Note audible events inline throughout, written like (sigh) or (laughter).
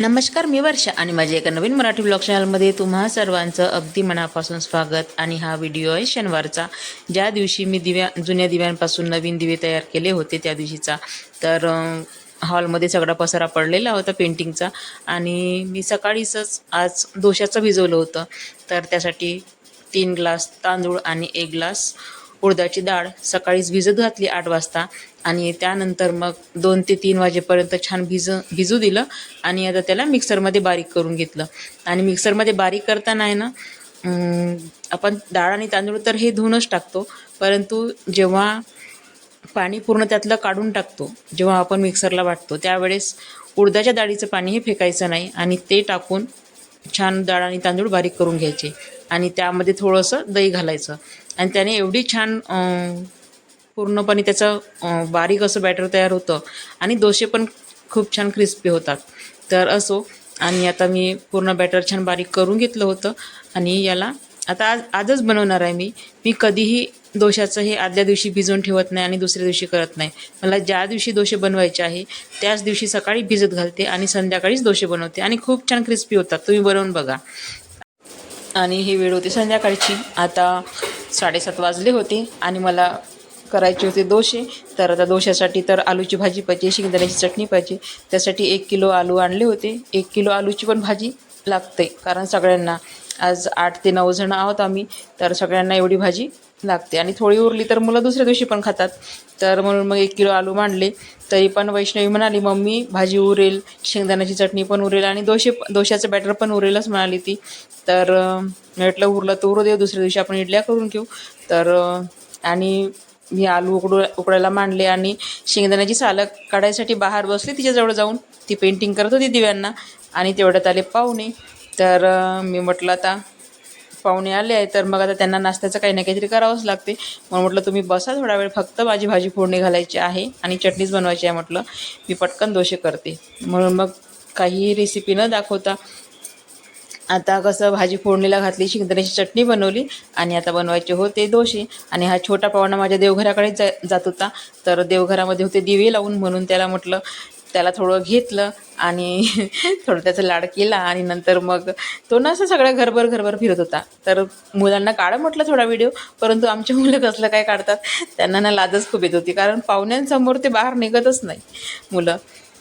नमस्कार मी वर्षा आणि माझ्या एका नवीन मराठी ब्लॉग चॅनलमध्ये तुम्हा सर्वांचं अगदी मनापासून स्वागत. आणि हा व्हिडिओ आहे शनिवारचा. ज्या दिवशी मी दिव्या जुन्या दिव्यांपासून नवीन दिवे तयार केले होते त्या दिवशीचा. तर हॉलमध्ये सगळा पसारा पडलेला होता पेंटिंगचा आणि मी सकाळीच आज दोशाचं भिजवलं होतं. तर त्यासाठी तीन ग्लास तांदूळ आणि एक ग्लास उडदाची डाळ सकाळीच भिजत घातली आठ वाजता आणि त्यानंतर मग दोन ते तीन वाजेपर्यंत छान भिज भिजू दिलं आणि आता त्याला मिक्सरमध्ये बारीक करून घेतलं. आणि मिक्सरमध्ये बारीक करताना आहे ना आपण डाळ आणि तांदूळ तर हे धुवूनच टाकतो परंतु जेव्हा पाणी पूर्ण त्यातलं काढून टाकतो जेव्हा आपण मिक्सरला वाटतो त्यावेळेस उडदाच्या डाळीचं पाणी हे फेकायचं नाही आणि ते टाकून छान डाळ आणि तांदूळ बारीक करून घ्यायचे आणि त्यामध्ये थोडंसं दही घालायचं. आणि त्याने एवढी छान पूर्णपणे त्याचं बारीक असं बॅटर तयार होतं. आणि डोसे पण खूप छान क्रिस्पी होतात. तर असो आणि आता मी पूर्ण बॅटर छान बारीक करून घेतलं होतं. आणि याला आता आज आजच बनवणार आहे मी. मी कधीही दोशाचं हे आदल्या दिवशी भिजवून ठेवत नाही आणि दुसऱ्या दिवशी करत नाही. मला ज्या दिवशी दोशे बनवायचे आहे त्याच दिवशी सकाळी भिजत घालते आणि संध्याकाळीच दोशे बनवते. आणि खूप छान क्रिस्पी होतात. तुम्ही बनवून बघा. आणि ही वेळ होती संध्याकाळची. आता साडेसात वाजले होते आणि मला करायचे होते दोशे तर आता दोशासाठी तर आलूची भाजी पाहिजे शेंगदाण्याची चटणी पाहिजे. त्यासाठी एक किलो आलू आणले होते. एक किलो आलूची पण भाजी लागते कारण सगळ्यांना आज आठ ते नऊ जण आहोत आम्ही. तर सगळ्यांना एवढी भाजी लागते. आणि थोडी उरली तर मुलं दुसऱ्या दिवशी पण खातात. तर म्हणून मग एक किलो आलू मांडले. तरी पण वैष्णवी म्हणाली मम्मी भाजी उरेल शेंगदाण्याची चटणी पण उरेल आणि दोशे दोशाचं बॅटर पण उरेलच म्हणाली ती. तर म्हटलं उरलं तर उरू देऊ दुसऱ्या दिवशी आपण इडल्या करून घेऊ. तर आणि मी आलू उकडू उकडायला मांडले आणि शेंगदाण्याची सालं काढायसाठी बाहेर बसली तिच्याजवळ जाऊन. ती पेंटिंग करत होती दिव्यांना आणि तेवढ्यात आले पाहुणे. तर मी म्हटलं आता पाहुणे आले आहे तर मग आता त्यांना नाश्त्याचं काही ना काहीतरी करावंच लागते. मग म्हटलं तुम्ही बसा थोडा वेळ फक्त माझी भाजी फोडणी घालायची आहे आणि चटणीच बनवायची आहे म्हटलं. मी पटकन दोषे करते. म्हणून मग काही रेसिपी न दाखवता आता कसं भाजी फोडणीला घातली शेंगदाण्याची चटणी बनवली आणि आता बनवायचे होते दोशे आणि हा छोटा पाहुणा माझ्या देवघराकडे जा जात होता. तर देवघरामध्ये होते दिवे लावून म्हणून त्याला म्हटलं त्याला थोडं घेतलं आणि (laughs) थोडं त्याचा लाड केला आणि नंतर मग तो ना असं सगळ्या घरभर घरभर फिरत होता. तर मुलांना काढा म्हटलं थोडा व्हिडिओ परंतु आमच्या मुलं कसलं काय काढतात त्यांना ना लाजच खूप येत होती. कारण पाहुण्यांसमोर ते बाहेर निघतच नाही मुलं.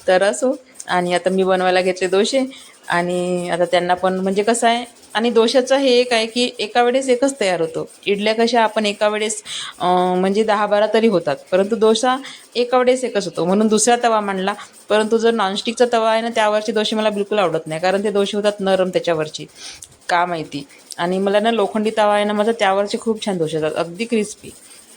तर असो आणि आता मी बनवायला घेतले दोशे आणि आता त्यांना पण म्हणजे कसं आहे आणि दोशाचं हे एक आहे की एका वेळेस एकच तयार होतो. इडल्या कशा आपण एका वेळेस म्हणजे दहा बारा तरी होतात. परंतु डोसा एका वेळेस एकच होतो. म्हणून दुसरा तवा मांडला. परंतु जर नॉनस्टिकचा तवा आहे ना त्यावरचे दोशे मला बिलकुल आवडत नाही. कारण ते दोशे होतात नरम त्याच्यावरची. का माहिती? आणि मला ना लोखंडी तवा आहे ना माझा त्यावरचे खूप छान दोष होतात अगदी क्रिस्पी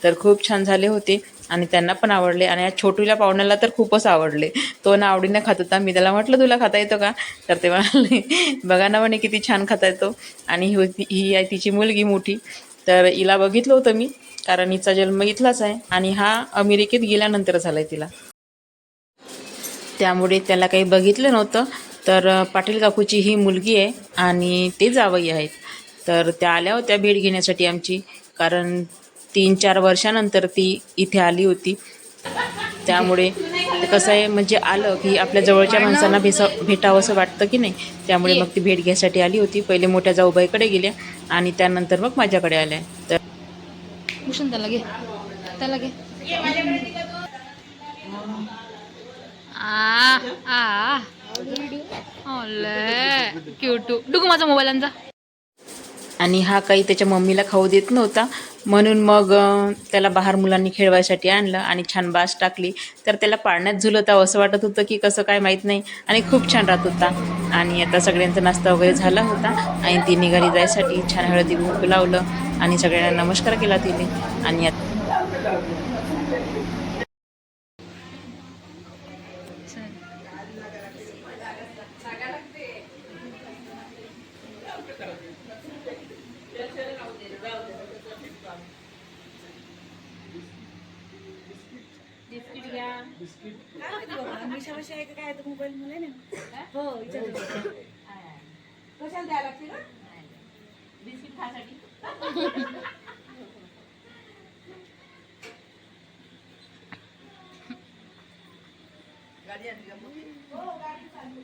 तर खूप छान झाले होते. आणि त्यांना पण आवडले. आणि या छोटूला पाहुण्याला तर खूपच आवडले. तो ना आवडीने खात होता. मी त्याला म्हटलं तुला खाता येतो का? तर ते म्हणाले बघा ना म्हणे किती छान खाता येतो. आणि ही होती ही आहे तिची मुलगी मोठी. तर हिला बघितलं होतं मी कारण हिचा जन्म इथलाच आहे. आणि हा अमेरिकेत गेल्यानंतर झाला आहे तिला. त्यामुळे त्याला काही बघितलं नव्हतं. तर पाटील काकूची ही मुलगी आहे आणि ते जावई आहेत. तर त्या आल्या होत्या भेट घेण्यासाठी आमची. कारण तीन चार वर्षानंतर ती इथे आली होती त्यामुळे कसं आहे म्हणजे आलं की आपल्या जवळच्या माणसांना भेसा भेटावं असं वाटतं की नाही त्यामुळे मग ती भेट घ्यायसाठी आली होती पहिले मोठ्या जाऊबाईकडे गेल्या आणि त्यानंतर मग माझ्याकडे आल्या तर भूषण त्याला घे त्याला घे आ आ क्यूटू डुकू माझा मोबाईल आणजा आणि हा काही त्याच्या मम्मीला खाऊ देत नव्हता. म्हणून मग त्याला बाहेर मुलांनी खेळवायसाठी आणलं आणि छान बास टाकली. तर त्याला पाळण्यात झुलता असं वाटत होतं की कसं काय माहीत नाही. आणि खूप छान राहत होता. आणि आता सगळ्यांचा नाश्ता वगैरे झाला होता. आणि ती निघाली जायसाठी छान हळदी कुंकू लावलं आणि सगळ्यांना नमस्कार केला तिने. आणि आता बिस्किट घ्या. मिशा मिशा आहे का काय आता मोबाईल मुलं ना हो विचारतो कशाला द्यायला लागते ना बिस्किट खासाठी. गाडी आणली का मोठी हो गाडी चालली.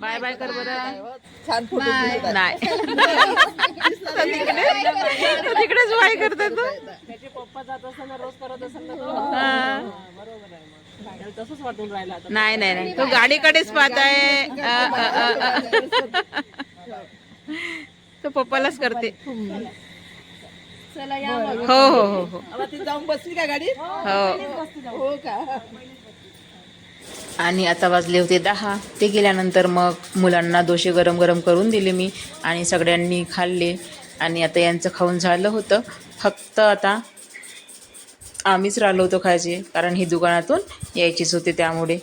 बाय बाय कर बरं. छान फोटो नाही. (laughs) तो तिकडे? (laughs) तिकडेच बाय करतो तू? त्याचे पप्पा जात असताना रोज करत असेल ना तो हा. बरोबर आहे मग. त्याला तसंच वाटून राहिला आता. नाही नाही नाही. तो गाडीकडेच पाहत आहे. तो पप्पालाच करते. हो हो हो हो. आता ती जाऊन बसली का गाडीत? हो. हो का? आणि आता वाजले होते दहा. ते गेल्यानंतर मग मुलांना दोशे गरम गरम करून दिले मी आणि सगळ्यांनी खाल्ले. आणि आता यांचं खाऊन झालं होतं. फक्त आता आम्हीच राहिलो होतो खायचे कारण ही दुकानातून यायचीच होते त्यामुळे.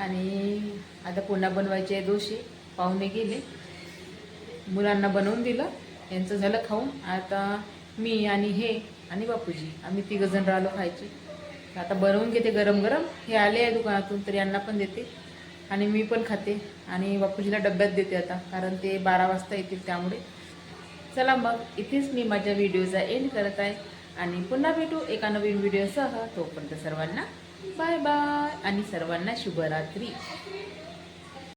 आणि आता पुन्हा बनवायचे आहे दोशी पाहुणे गेले. मुलांना बनवून दिलं. यांचं झालं खाऊन. आता मी आणि हे आणि बापूजी. आम्ही तिघंजण राहिलो खायचे. आता बनवून घेते गरम गरम. हे आले आहे दुकानातून तर यांना पण देते. आणि मी पण खाते. आणि बापूजीला डब्यात देते आता कारण ते बारा वाजता येतील त्यामुळे. चला मग इथेच मी माझ्या व्हिडिओचा एंड करत आहे. आणि पुन्हा भेटू एका नवीन व्हिडिओसह तोपर्यंत सर्वांना बाय बाय. आणि सर्वांना शुभरात्री.